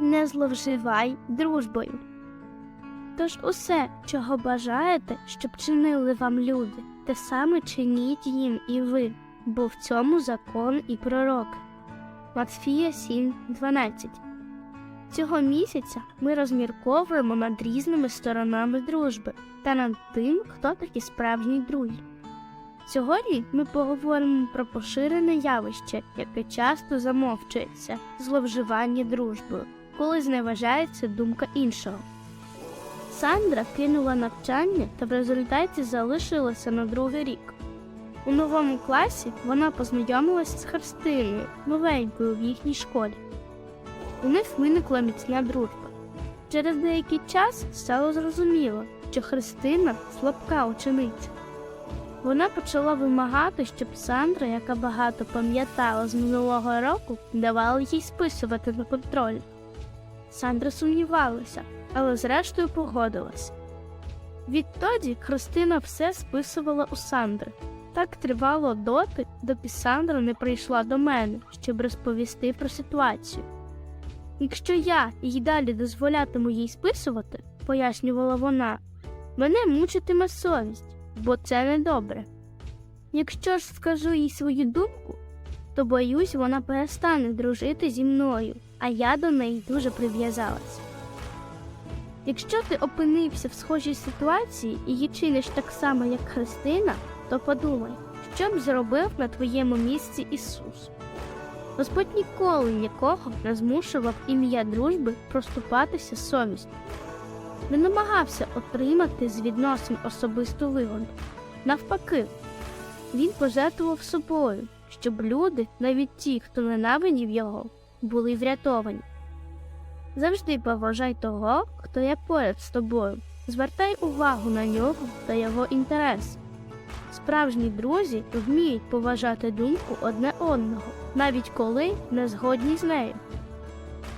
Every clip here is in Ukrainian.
не зловживай дружбою. Тож усе, чого бажаєте, щоб чинили вам люди, те саме чиніть їм і ви, бо в цьому закон і пророки. Матфія 7.12 Цього місяця ми розмірковуємо над різними сторонами дружби та над тим, хто такі справжні друзі. Сьогодні ми поговоримо про поширене явище, яке часто замовчується зловживання дружбою, коли зневажається думка іншого. Сандра кинула навчання та в результаті залишилася на другий рік. У новому класі вона познайомилася з Христиною, новенькою в їхній школі. У них виникла міцна дружба. Через деякий час стало зрозуміло, що Христина слабка учениця. Вона почала вимагати, щоб Сандра, яка багато пам'ятала з минулого року, давала їй списувати на контроль. Сандра сумнівалася, але зрештою погодилась. Відтоді Христина все списувала у Сандри. Так тривало доти, доки Сандра не прийшла до мене, щоб розповісти про ситуацію. Якщо я й далі дозволятиму їй списувати, пояснювала вона, мене мучитиме совість, бо це недобре. Якщо ж скажу їй свою думку, то боюсь, вона перестане дружити зі мною, а я до неї дуже прив'язалась. Якщо ти опинився в схожій ситуації і її чиниш так само, як Христина, то подумай, що б зробив на твоєму місці Ісус. Господь ніколи нікого не змушував ім'я дружби проступатися совістю, не намагався отримати з відносин особисту вигоду. Навпаки, він пожертвував собою, щоб люди, навіть ті, хто ненавидів його, були врятовані. Завжди поважай того, хто є поряд з тобою. Звертай увагу на нього та його інтерес. Справжні друзі вміють поважати думку одне одного, навіть коли не згодні з нею.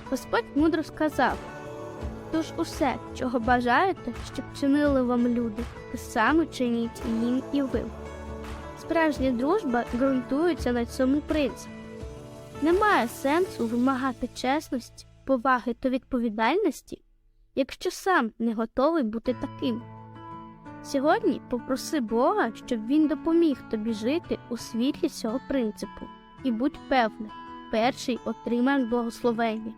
Господь мудро сказав Тож усе, чого бажаєте, щоб чинили вам люди, те саме чиніть їм і ви. Справжня дружба ґрунтується на цьому принципі. Немає сенсу вимагати чесності, поваги та відповідальності, якщо сам не готовий бути таким. Сьогодні попроси Бога, щоб він допоміг тобі жити у світлі цього принципу, і будь певний, перший отримаєш благословення.